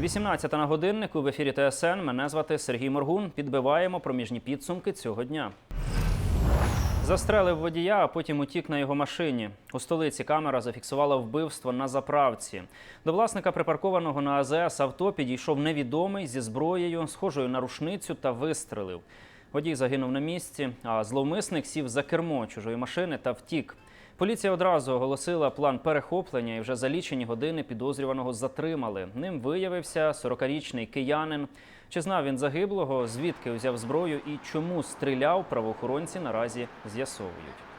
18 на годиннику в ефірі ТСН. Мене звати Сергій Моргун. Підбиваємо проміжні підсумки цього дня. Застрелив водія, а потім утік на його машині. У столиці камера зафіксувала вбивство на заправці. До власника припаркованого на АЗС авто підійшов невідомий зі зброєю, схожою на рушницю, та вистрелив. Водій загинув на місці, а зловмисник сів за кермо чужої машини та втік. Поліція одразу оголосила план перехоплення і вже за лічені години підозрюваного затримали. Ним виявився 40-річний киянин. Чи знав він загиблого, звідки взяв зброю і чому стріляв, правоохоронці наразі з'ясовують.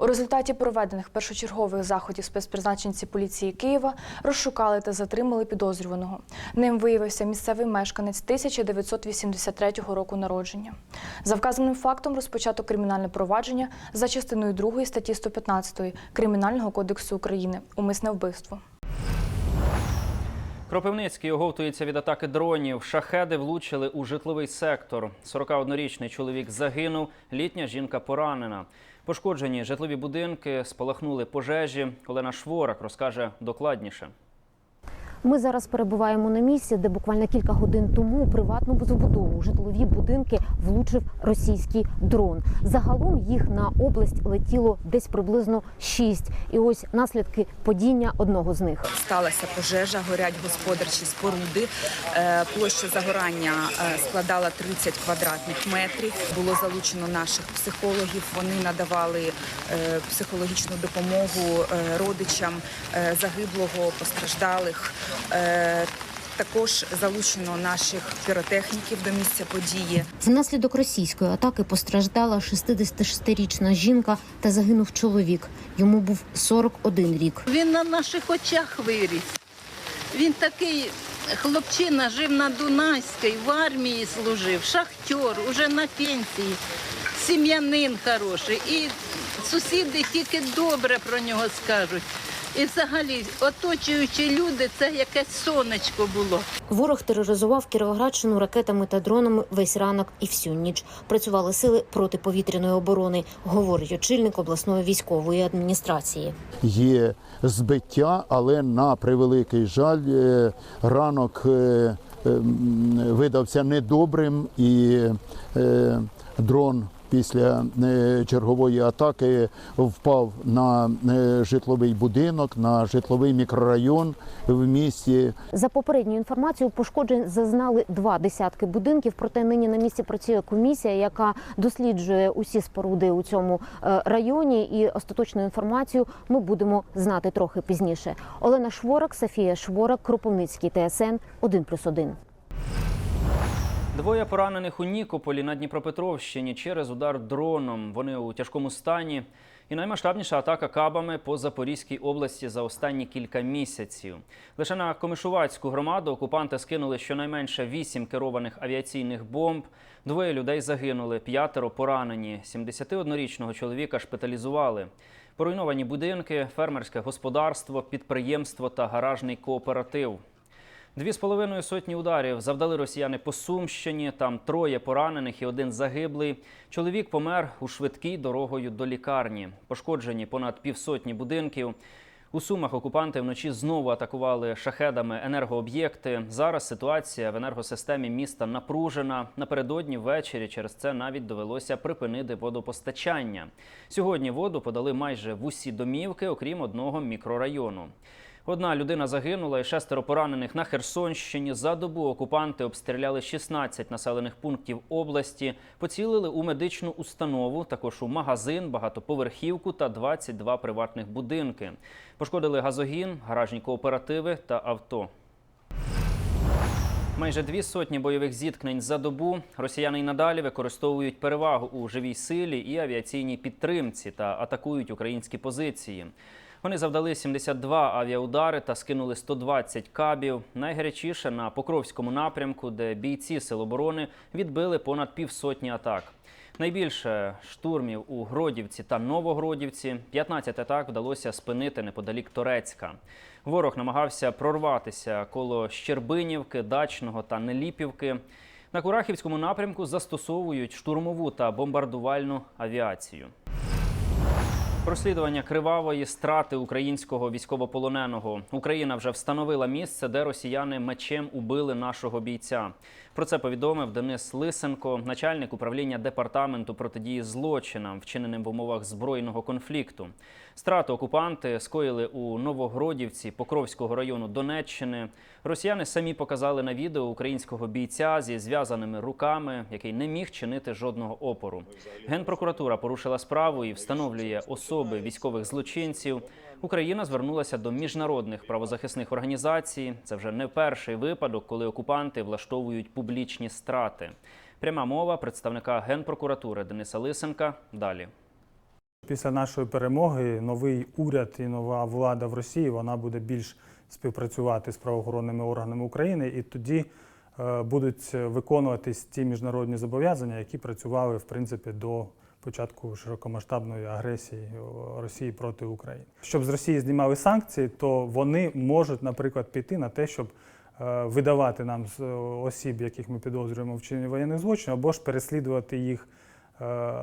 У результаті проведених першочергових заходів спецпризначенці поліції Києва розшукали та затримали підозрюваного. Ним виявився місцевий мешканець 1983 року народження. За вказаним фактом розпочато кримінальне провадження за частиною 2 статті 115 Кримінального кодексу України умисне вбивство. Кропивницький оговтується від атаки дронів. Шахеди влучили у житловий сектор. 41-річний чоловік загинув, літня жінка поранена. Пошкоджені житлові будинки, спалахнули пожежі. Олена Шворак розкаже докладніше. Ми зараз перебуваємо на місці, де буквально кілька годин тому приватну забудову житлові будинки влучив російський дрон. Загалом їх на область летіло десь приблизно шість. І ось наслідки падіння одного з них. Сталася пожежа, горять господарчі споруди. Е, Площа загорання е, складала 30 квадратних метрів. Було залучено наших психологів. Вони надавали е, психологічну допомогу родичам загиблого, постраждалих. Е, Також залучено наших піротехніків до місця події. Внаслідок російської атаки постраждала 66-річна жінка та загинув чоловік. Йому був 41 рік. Він на наших очах виріс. Він такий хлопчина, жив на Дунайській, в армії служив, шахтер, уже на пенсії, сім'янин хороший. І сусіди тільки добре про нього скажуть. І взагалі, оточуючі люди, це якесь сонечко було. Ворог тероризував Кіровоградщину ракетами та дронами весь ранок і всю ніч. Працювали сили протиповітряної оборони, говорить очільник обласної військової адміністрації. є збиття, але на превеликий жаль, е, ранок е, е, м, видався недобрим і е, дрон. Після е, чергової атаки впав на е, житловий будинок, на житловий мікрорайон в місті. За попередньою інформацією, пошкоджень зазнали два десятки будинків. Проте нині на місці працює комісія, яка досліджує усі споруди у цьому е, районі. І остаточну інформацію ми будемо знати трохи пізніше. Олена Шворак, Софія Шворак, Кропивницький ТСН 1+,1. Двоє поранених у Нікополі на Дніпропетровщині через удар дроном. Вони у тяжкому стані. І наймасштабніша атака кабами по Запорізькій області за останні кілька місяців. Лише на Комишувацьку громаду окупанти скинули щонайменше вісім керованих авіаційних бомб. Двоє людей загинули, п'ятеро поранені. 71-річного чоловіка шпиталізували. Поруйновані будинки, фермерське господарство, підприємство та гаражний кооператив. Дві з половиною сотні ударів завдали росіяни по Сумщині. Там троє поранених і один загиблий. Чоловік помер у швидкій дорогою до лікарні. Пошкоджені понад півсотні будинків. У Сумах окупанти вночі знову атакували шахедами енергооб'єкти. Зараз ситуація в енергосистемі міста напружена. Напередодні ввечері через це навіть довелося припинити водопостачання. Сьогодні воду подали майже в усі домівки, окрім одного мікрорайону. Одна людина загинула і шестеро поранених на Херсонщині. За добу окупанти обстріляли 16 населених пунктів області, поцілили у медичну установу, також у магазин, багатоповерхівку та 22 приватних будинки. Пошкодили газогін, гаражні кооперативи та авто. Майже дві сотні бойових зіткнень за добу. Росіяни й надалі використовують перевагу у живій силі і авіаційній підтримці та атакують українські позиції. Вони завдали 72 авіаудари та скинули 120 кабів. Найгарячіше на Покровському напрямку, де бійці Сил оборони відбили понад півсотні атак. Найбільше штурмів у Гродівці та Новогродівці. 15 атак вдалося спинити неподалік Торецька. Ворог намагався прорватися коло Щербинівки, Дачного та Неліпівки. На Курахівському напрямку застосовують штурмову та бомбардувальну авіацію. Розслідування кривавої страти українського військовополоненого. Україна вже встановила місце, де росіяни мечем убили нашого бійця. Про це повідомив Денис Лисенко, начальник управління департаменту протидії злочинам, вчиненим в умовах збройного конфлікту. Страту окупанти скоїли у Новогродівці Покровського району Донеччини. Росіяни самі показали на відео українського бійця зі зв'язаними руками, який не міг чинити жодного опору. Генпрокуратура порушила справу і встановлює особи військових злочинців. Україна звернулася до міжнародних правозахисних організацій. Це вже не перший випадок, коли окупанти влаштовують публічні страти. Пряма мова представника генпрокуратури Дениса Лисенка. Далі. Після нашої перемоги новий уряд і нова влада в Росії вона буде більш співпрацювати з правоохоронними органами України, і тоді е, будуть виконуватись ті міжнародні зобов'язання, які працювали в принципі до початку широкомасштабної агресії Росії проти України. Щоб з Росії знімали санкції, то вони можуть, наприклад, піти на те, щоб е, видавати нам осіб, яких ми підозрюємо в вчиненні воєнних злочинів, або ж переслідувати їх е,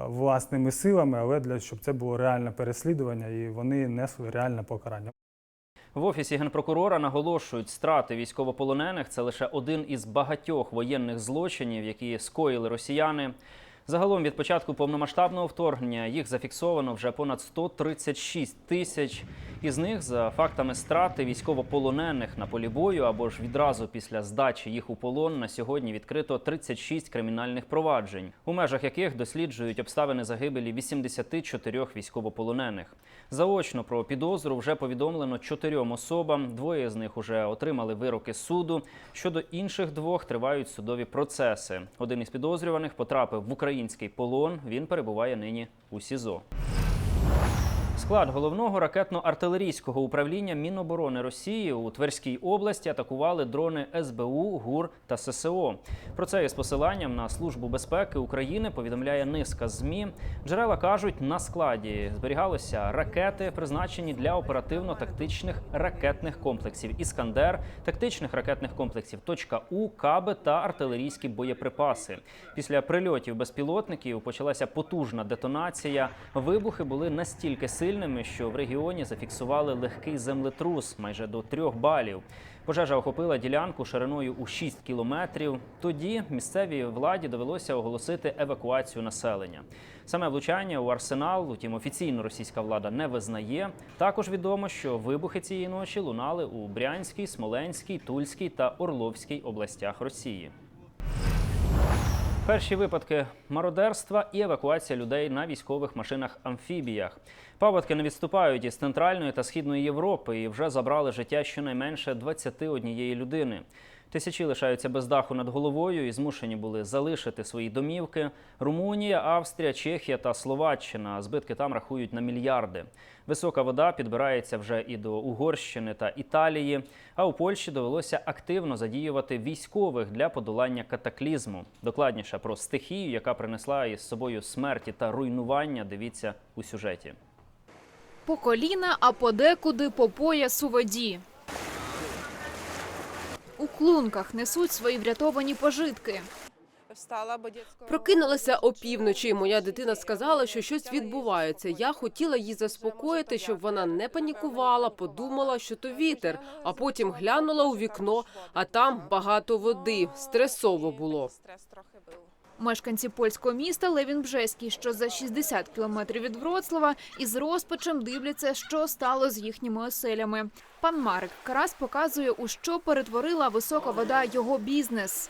власними силами, але для щоб це було реальне переслідування і вони несли реальне покарання. В офісі генпрокурора наголошують, страти військовополонених це лише один із багатьох воєнних злочинів, які скоїли росіяни. Загалом від початку повномасштабного вторгнення їх зафіксовано вже понад 136 тисяч. Із них за фактами страти військовополонених на полі бою або ж відразу після здачі їх у полон на сьогодні відкрито 36 кримінальних проваджень, у межах яких досліджують обставини загибелі 84 військовополонених. Заочно про підозру вже повідомлено чотирьом особам. Двоє з них уже отримали вироки суду. Щодо інших двох тривають судові процеси. Один із підозрюваних потрапив в український полон. Він перебуває нині у СІЗО. Склад головного ракетно-артилерійського управління Міноборони Росії у Тверській області атакували дрони СБУ, ГУР та ССО. Про це із посиланням на службу безпеки України повідомляє низка змі. Джерела кажуть, на складі зберігалися ракети, призначені для оперативно-тактичних ракетних комплексів Іскандер, тактичних ракетних комплексів «Точка У, каби та артилерійські боєприпаси. Після прильотів безпілотників почалася потужна детонація. Вибухи були настільки сильними, що в регіоні зафіксували легкий землетрус майже до трьох балів. Пожежа охопила ділянку шириною у 6 кілометрів. Тоді місцевій владі довелося оголосити евакуацію населення. Саме влучання у арсенал, утім офіційно російська влада не визнає. Також відомо, що вибухи цієї ночі лунали у Брянській, Смоленській, Тульській та Орловській областях Росії. Перші випадки мародерства і евакуація людей на військових машинах-амфібіях. Паводки не відступають із центральної та східної Європи і вже забрали життя щонайменше 21 людини. Тисячі лишаються без даху над головою і змушені були залишити свої домівки. Румунія, Австрія, Чехія та Словаччина. Збитки там рахують на мільярди. Висока вода підбирається вже і до Угорщини та Італії. А у Польщі довелося активно задіювати військових для подолання катаклізму. Докладніше про стихію, яка принесла із собою смерті та руйнування. Дивіться у сюжеті. По коліна, а подекуди по пояс у воді. У клунках несуть свої врятовані пожитки. Прокинулася опівночі. Моя дитина сказала, що щось відбувається. Я хотіла її заспокоїти, щоб вона не панікувала, подумала, що то вітер. А потім глянула у вікно, а там багато води. Стресово було. Мешканці польського міста Левін-Бжеський, що за 60 кілометрів від Вроцлава, із розпачем дивляться, що стало з їхніми оселями. Пан Марик Карась показує, у що перетворила висока вода його бізнес.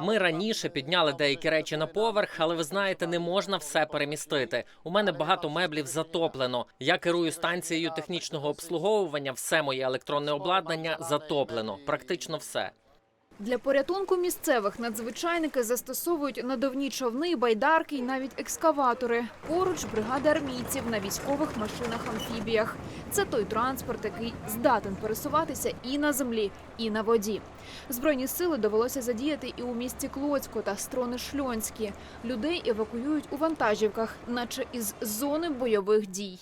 Ми раніше підняли деякі речі на поверх, але ви знаєте, не можна все перемістити. У мене багато меблів затоплено. Я керую станцією технічного обслуговування. Все моє електронне обладнання затоплено. Практично все. Для порятунку місцевих надзвичайники застосовують надувні човни, байдарки і навіть екскаватори. Поруч бригади армійців на військових машинах-амфібіях. Це той транспорт, який здатен пересуватися і на землі, і на воді. Збройні сили довелося задіяти і у місті Клоцько та строни Шльонські. Людей евакуюють у вантажівках, наче із зони бойових дій.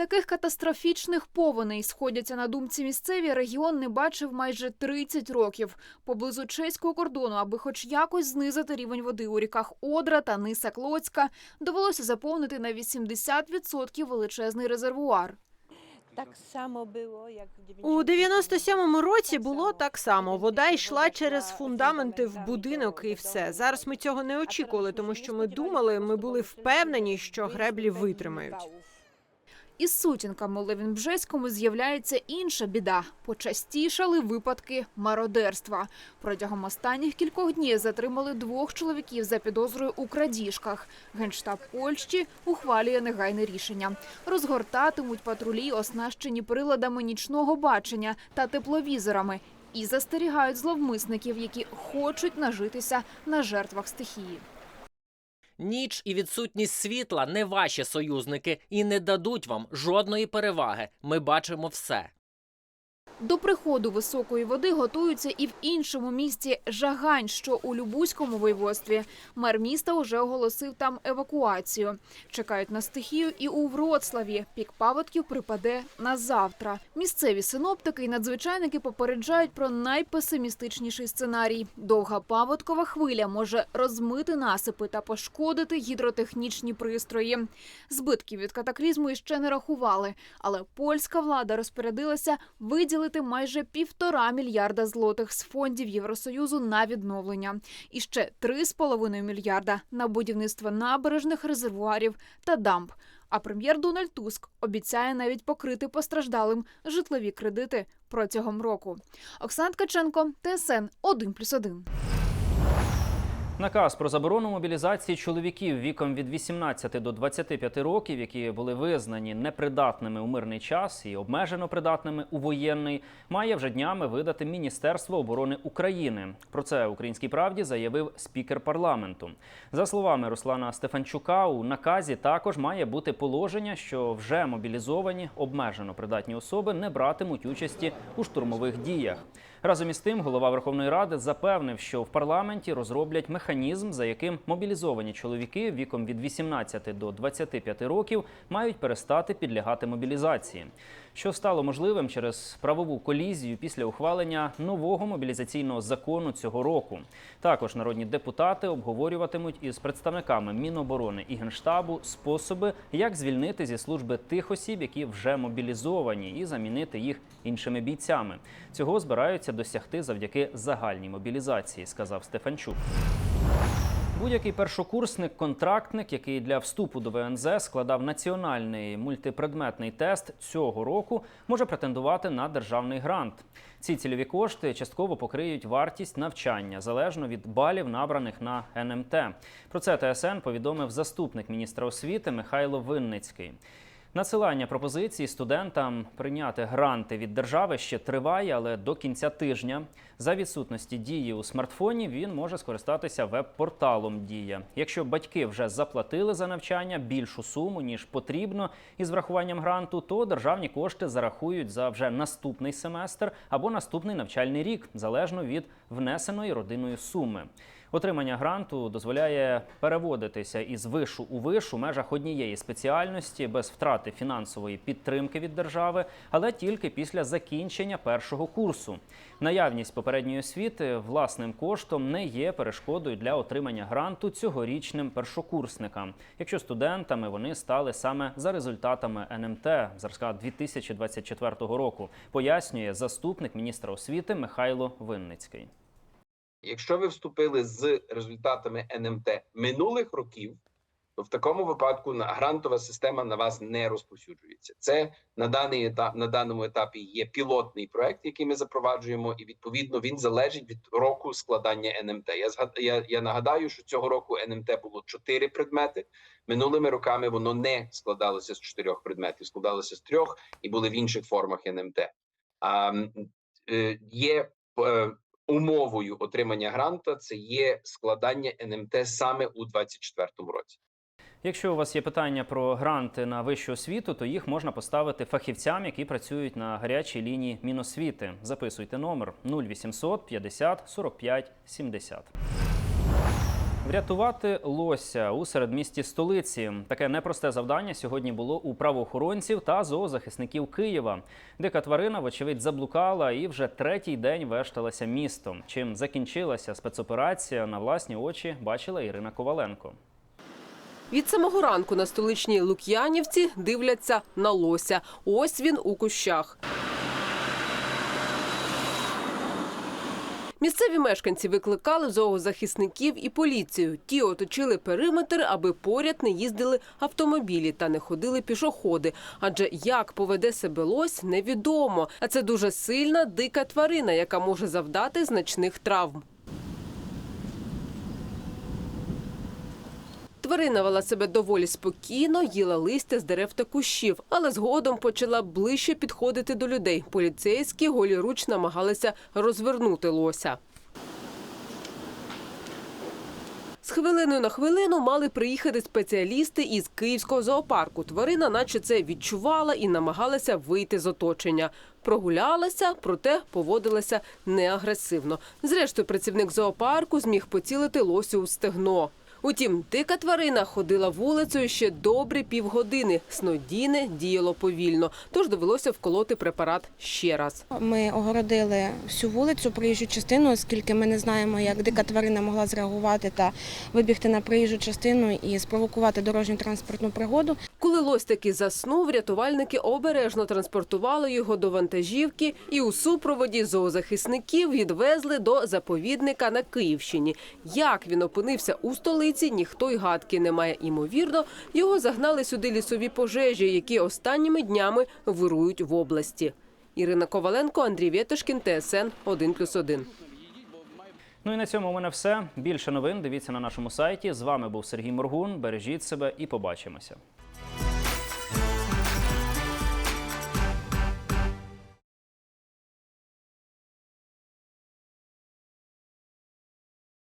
Таких катастрофічних повеней, сходяться на думці місцеві, регіон не бачив майже 30 років. Поблизу чеського кордону, аби хоч якось знизити рівень води у ріках Одра та Ниса Клоцька, довелося заповнити на 80% величезний резервуар. Так само було, як У 97-му році було так само. Вода йшла через фундаменти в будинок і все. Зараз ми цього не очікували, тому що ми думали, ми були впевнені, що греблі витримають. Із сутінками у Левінбжеському з'являється інша біда. Почастішали випадки мародерства. Протягом останніх кількох днів затримали двох чоловіків за підозрою у крадіжках. Генштаб Польщі ухвалює негайне рішення. Розгортатимуть патрулі, оснащені приладами нічного бачення та тепловізорами. І застерігають зловмисників, які хочуть нажитися на жертвах стихії. Ніч і відсутність світла не ваші союзники і не дадуть вам жодної переваги. Ми бачимо все. До приходу високої води готуються і в іншому місті Жагань, що у Любузькому воєводстві. Мер міста уже оголосив там евакуацію. Чекають на стихію і у Вроцлаві. Пік паводків припаде на завтра. Місцеві синоптики і надзвичайники попереджають про найпесимістичніший сценарій. Довга паводкова хвиля може розмити насипи та пошкодити гідротехнічні пристрої. Збитків від катаклізму іще не рахували, але польська влада розпорядилася виділити майже півтора мільярда злотих з фондів Євросоюзу на відновлення і ще 3,5 мільярда на будівництво набережних резервуарів та дамб. А прем'єр Дональд Туск обіцяє навіть покрити постраждалим житлові кредити протягом року. Оксана Ткаченко, ТСН 1+,1. Наказ про заборону мобілізації чоловіків віком від 18 до 25 років, які були визнані непридатними у мирний час і обмежено придатними у воєнний, має вже днями видати Міністерство оборони України. Про це українській правді заявив спікер парламенту. За словами Руслана Стефанчука, у наказі також має бути положення, що вже мобілізовані обмежено придатні особи не братимуть участі у штурмових діях. Разом із тим, голова Верховної Ради запевнив, що в парламенті розроблять механізм, за яким мобілізовані чоловіки віком від 18 до 25 років мають перестати підлягати мобілізації, що стало можливим через правову колізію після ухвалення нового мобілізаційного закону цього року. Також народні депутати обговорюватимуть із представниками Міноборони і Генштабу способи, як звільнити зі служби тих осіб, які вже мобілізовані, і замінити їх іншими бійцями. Цього збираються досягти завдяки загальній мобілізації, сказав Стефанчук. Будь-який першокурсник-контрактник, який для вступу до ВНЗ складав національний мультипредметний тест цього року, може претендувати на державний грант. Ці цільові кошти частково покриють вартість навчання залежно від балів, набраних на НМТ. Про це ТСН повідомив заступник міністра освіти Михайло Винницький. Надсилання пропозицій студентам прийняти гранти від держави ще триває, але до кінця тижня за відсутності дії у смартфоні він може скористатися веб-порталом Дія. Якщо батьки вже заплатили за навчання більшу суму ніж потрібно із врахуванням гранту, то державні кошти зарахують за вже наступний семестр або наступний навчальний рік, залежно від внесеної родиною суми. Отримання гранту дозволяє переводитися із вишу у виш у межах однієї спеціальності без втрати фінансової підтримки від держави, але тільки після закінчення першого курсу. Наявність попередньої освіти власним коштом не є перешкодою для отримання гранту цьогорічним першокурсникам, якщо студентами вони стали саме за результатами НМТ зразка 2024 року, пояснює заступник міністра освіти Михайло Винницький. Якщо ви вступили з результатами НМТ минулих років, то в такому випадку грантова система на вас не розповсюджується. Це на даний етап на даному етапі є пілотний проект, який ми запроваджуємо, і відповідно він залежить від року складання НМТ. Я я, я нагадаю, що цього року НМТ було чотири предмети. Минулими роками воно не складалося з чотирьох предметів, складалося з трьох і були в інших формах НМТ. А е, є е, умовою отримання гранта це є складання НМТ саме у 2024 році. Якщо у вас є питання про гранти на вищу освіту, то їх можна поставити фахівцям, які працюють на гарячій лінії Міносвіти. Записуйте номер 0800 50 45 70. Врятувати лося у середмісті столиці. Таке непросте завдання сьогодні було у правоохоронців та зоозахисників Києва. Дика тварина, вочевидь, заблукала і вже третій день вешталася містом. Чим закінчилася спецоперація, на власні очі бачила Ірина Коваленко. Від самого ранку на столичній Лук'янівці дивляться на лося. Ось він у кущах. Місцеві мешканці викликали зоозахисників і поліцію. Ті оточили периметр, аби поряд не їздили автомобілі та не ходили пішоходи. Адже як поведе себе лось, невідомо. А це дуже сильна дика тварина, яка може завдати значних травм. Тварина вела себе доволі спокійно, їла листя з дерев та кущів, але згодом почала ближче підходити до людей. Поліцейські голіруч намагалися розвернути лося. З хвилиною на хвилину мали приїхати спеціалісти із київського зоопарку. Тварина, наче це відчувала і намагалася вийти з оточення. Прогулялася, проте поводилася неагресивно. Зрештою, працівник зоопарку зміг поцілити лосю у стегно. Утім, дика тварина ходила вулицею ще добрі півгодини. Снодійне діяло повільно, тож довелося вколоти препарат ще раз. Ми огородили всю вулицю, проїжджу частину, оскільки ми не знаємо, як дика тварина могла зреагувати та вибігти на проїжджу частину і спровокувати дорожню транспортну пригоду. Коли лось таки заснув, рятувальники обережно транспортували його до вантажівки і у супроводі зоозахисників відвезли до заповідника на Київщині. Як він опинився у столиці, ніхто й гадки не має. Імовірно, його загнали сюди лісові пожежі, які останніми днями вирують в області. Ірина Коваленко, Андрій Вєтошкін, ТСН 1+,1. Ну і на цьому у мене все. Більше новин дивіться на нашому сайті. З вами був Сергій Моргун. Бережіть себе і побачимося.